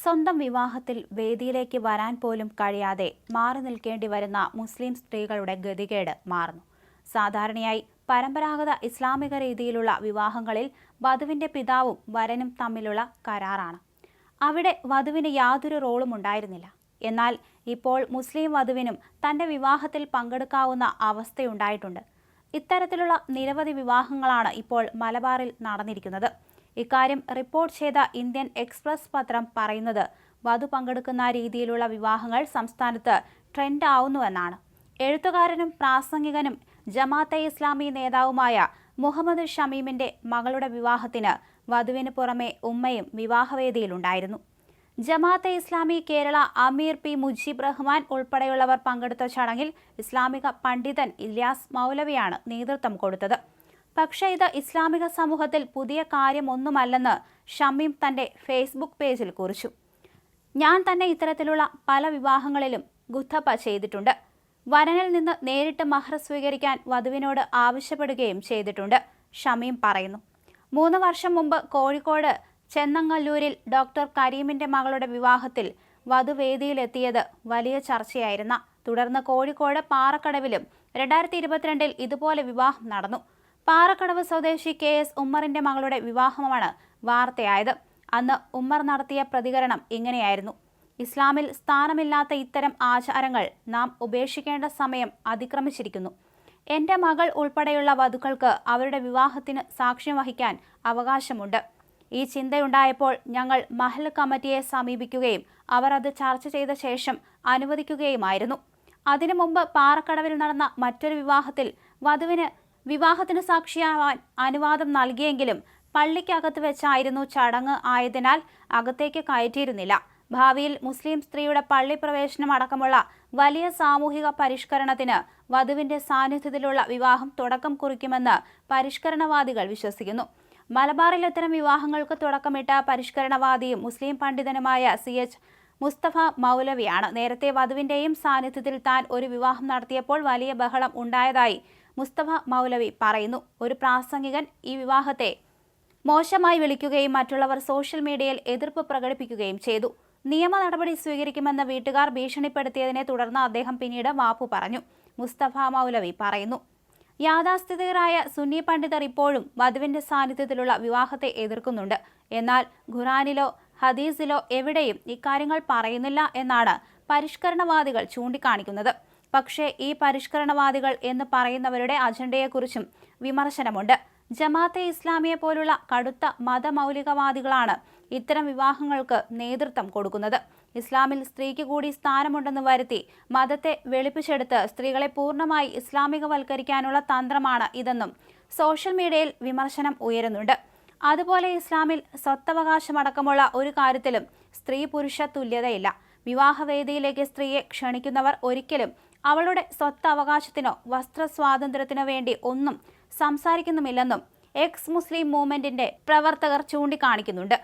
സ്വന്തം വിവാഹത്തിൽ വേദിയിലേക്ക് വരാൻ പോലും കഴിയാതെ മാറി നിൽക്കേണ്ടി വരുന്ന മുസ്ലിം സ്ത്രീകളുടെ ഗതികേട് മാറുന്നു. സാധാരണയായി പരമ്പരാഗത ഇസ്ലാമിക രീതിയിലുള്ള വിവാഹങ്ങളിൽ വധുവിന്റെ പിതാവും വരനും തമ്മിലുള്ള കരാറാണ്. അവിടെ വധുവിന് യാതൊരു റോളും ഉണ്ടായിരുന്നില്ല. എന്നാൽ ഇപ്പോൾ മുസ്ലിം വധുവിനും തന്റെ വിവാഹത്തിൽ പങ്കെടുക്കാവുന്ന അവസ്ഥയുണ്ടായിട്ടുണ്ട്. ഇത്തരത്തിലുള്ള നിരവധി വിവാഹങ്ങളാണ് ഇപ്പോൾ മലബാറിൽ നടന്നിരിക്കുന്നത്. ഇക്കാര്യം റിപ്പോർട്ട് ചെയ്ത ഇന്ത്യൻ എക്സ്പ്രസ് പത്രം പറയുന്നത് വധു പങ്കെടുക്കുന്ന രീതിയിലുള്ള വിവാഹങ്ങൾ സംസ്ഥാനത്ത് ട്രെൻഡ് ആവുന്നുവെന്നാണ് എഴുത്തുകാരനും പ്രാസംഗികനും ജമാഅത്തെ ഇസ്ലാമി നേതാവുമായ മുഹമ്മദ് ഷമീമിന്റെ മകളുടെ വിവാഹത്തിന് വധുവിന് പുറമെ ഉമ്മയും വിവാഹവേദിയിലുണ്ടായിരുന്നു. ജമാഅത്തെ ഇസ്ലാമി കേരള അമീർ പി മുജീബ് റഹ്മാൻ ഉൾപ്പെടെയുള്ളവർ പങ്കെടുത്ത ചടങ്ങിൽ ഇസ്ലാമിക പണ്ഡിതൻ ഇല്യാസ് മൗലവിയാണ് നേതൃത്വം കൊടുത്തത്. പക്ഷേ ഇത് ഇസ്ലാമിക സമൂഹത്തിൽ പുതിയ കാര്യമൊന്നുമല്ലെന്ന് ഷമീം തന്റെ ഫേസ്ബുക്ക് പേജിൽ കുറിച്ചു. ഞാൻ തന്നെ ഇത്തരത്തിലുള്ള പല വിവാഹങ്ങളിലും ഗുദ്ധപ്പ ചെയ്തിട്ടുണ്ട്. വരനിൽ നിന്ന് നേരിട്ട് മഹർ സ്വീകരിക്കാൻ വധുവിനോട് ആവശ്യപ്പെടുകയും ചെയ്തിട്ടുണ്ട് ഷമീം പറയുന്നു. മൂന്ന് വർഷം മുമ്പ് കോഴിക്കോട് ചെന്നങ്ങല്ലൂരിൽ ഡോക്ടർ കരീമിന്റെ മകളുടെ വിവാഹത്തിൽ വധുവേദിയിലെത്തിയത് വലിയ ചർച്ചയായിരുന്ന. തുടർന്ന് കോഴിക്കോട് പാറക്കടവിലും രണ്ടായിരത്തി ഇരുപത്തിരണ്ടിൽ ഇതുപോലെ വിവാഹം നടന്നു. പാറക്കടവ് സ്വദേശി കെ എസ് ഉമ്മറിന്റെ മകളുടെ വിവാഹമാണ് വാർത്തയായത്. അന്ന് ഉമ്മർ നടത്തിയ പ്രതികരണം ഇങ്ങനെയായിരുന്നു. ഇസ്ലാമിൽ സ്ഥാനമില്ലാത്ത ഇത്തരം ആചാരങ്ങൾ നാം ഉപേക്ഷിക്കേണ്ട സമയം അതിക്രമിച്ചിരിക്കുന്നു. എന്റെ മകൾ ഉൾപ്പെടെയുള്ള വധുക്കൾക്ക് അവരുടെ വിവാഹത്തിന് സാക്ഷ്യം വഹിക്കാൻ അവകാശമുണ്ട്. ഈ ചിന്തയുണ്ടായപ്പോൾ ഞങ്ങൾ മഹൽ കമ്മിറ്റിയെ സമീപിക്കുകയും അവർ അത് ചർച്ച ചെയ്ത ശേഷം അനുവദിക്കുകയുമായിരുന്നു. അതിനു മുമ്പ് പാറക്കടവിൽ നടന്ന മറ്റൊരു വിവാഹത്തിൽ വധുവിന് വിവാഹത്തിന് സാക്ഷിയാവാൻ അനുവാദം നൽകിയെങ്കിലും പള്ളിക്കകത്ത് വെച്ചായിരുന്നു ചടങ്ങ് ആയതിനാൽ അകത്തേക്ക് കയറ്റിയിരുന്നില്ല. ഭാവിയിൽ മുസ്ലിം സ്ത്രീയുടെ പള്ളി പ്രവേശനം അടക്കമുള്ള വലിയ സാമൂഹിക പരിഷ്കരണത്തിന് വധുവിന്റെ സാന്നിധ്യത്തിലുള്ള വിവാഹം തുടക്കം കുറിക്കുമെന്ന് പരിഷ്കരണവാദികൾ വിശ്വസിക്കുന്നു. മലബാറിൽ ഇത്തരം വിവാഹങ്ങൾക്ക് തുടക്കമിട്ട പരിഷ്കരണവാദിയും മുസ്ലിം പണ്ഡിതനുമായ സി എച്ച് മുസ്തഫ മൗലവിയാണ്. നേരത്തെ വധുവിന്റെയും സാന്നിധ്യത്തിൽ താൻ ഒരു വിവാഹം നടത്തിയപ്പോൾ വലിയ ബഹളം ഉണ്ടായതായി മുസ്തഫ മൗലവി പറയുന്നു. ഒരു പ്രാസംഗികൻ ഈ വിവാഹത്തെ മോശമായി വിളിക്കുകയും മറ്റുള്ളവർ സോഷ്യൽ മീഡിയയിൽ എതിർപ്പ് പ്രകടിപ്പിക്കുകയും ചെയ്തു. നിയമ നടപടി സ്വീകരിക്കുമെന്ന് വീട്ടുകാർ ഭീഷണിപ്പെടുത്തിയതിനെ തുടർന്ന് അദ്ദേഹം പിന്നീട് മാപ്പു പറഞ്ഞു. മുസ്തഫ മൗലവി പറയുന്നു യാഥാസ്ഥിതികരായ സുന്നി പണ്ഡിതർ ഇപ്പോഴും വധുവിന്റെ സാന്നിധ്യത്തിലുള്ള വിവാഹത്തെ എതിർക്കുന്നുണ്ട്. എന്നാൽ ഖുറാനിലോ ഹദീസിലോ എവിടെയും ഇക്കാര്യങ്ങൾ പറയുന്നില്ല എന്നാണ് പരിഷ്കരണവാദികൾ ചൂണ്ടിക്കാണിക്കുന്നത്. പക്ഷേ ഈ പരിഷ്കരണവാദികൾ എന്ന് പറയുന്നവരുടെ അജണ്ടയെക്കുറിച്ചും വിമർശനമുണ്ട്. ജമാഅത്തെ ഇസ്ലാമിയെ പോലുള്ള കടുത്ത മതമൗലികവാദികളാണ് ഇത്തരം വിവാഹങ്ങൾക്ക് നേതൃത്വം കൊടുക്കുന്നത്. ഇസ്ലാമിൽ സ്ത്രീക്ക് കൂടി സ്ഥാനമുണ്ടെന്ന് വരുത്തി മതത്തെ വെളുപ്പിച്ചെടുത്ത് സ്ത്രീകളെ പൂർണമായി ഇസ്ലാമികവൽക്കരിക്കാനുള്ള തന്ത്രമാണ് ഇതെന്നും സോഷ്യൽ മീഡിയയിൽ വിമർശനം ഉയരുന്നുണ്ട്. അതുപോലെ ഇസ്ലാമിൽ സ്വത്തവകാശമടക്കമുള്ള ഒരു കാര്യത്തിലും സ്ത്രീ പുരുഷ തുല്യതയില്ല. വിവാഹവേദിയിലേക്ക് സ്ത്രീയെ ക്ഷണിക്കുന്നവർ ഒരിക്കലും അവളുടെ സ്വത്ത് അവകാശത്തിനോ വസ്ത്ര സ്വാതന്ത്ര്യത്തിനോ വേണ്ടി ഒന്നും സംസാരിക്കുന്നുമില്ലെന്നും എക്സ് മുസ്ലിം മൂവ്മെന്റിന്റെ പ്രവർത്തകർ ചൂണ്ടിക്കാണിക്കുന്നുണ്ട്.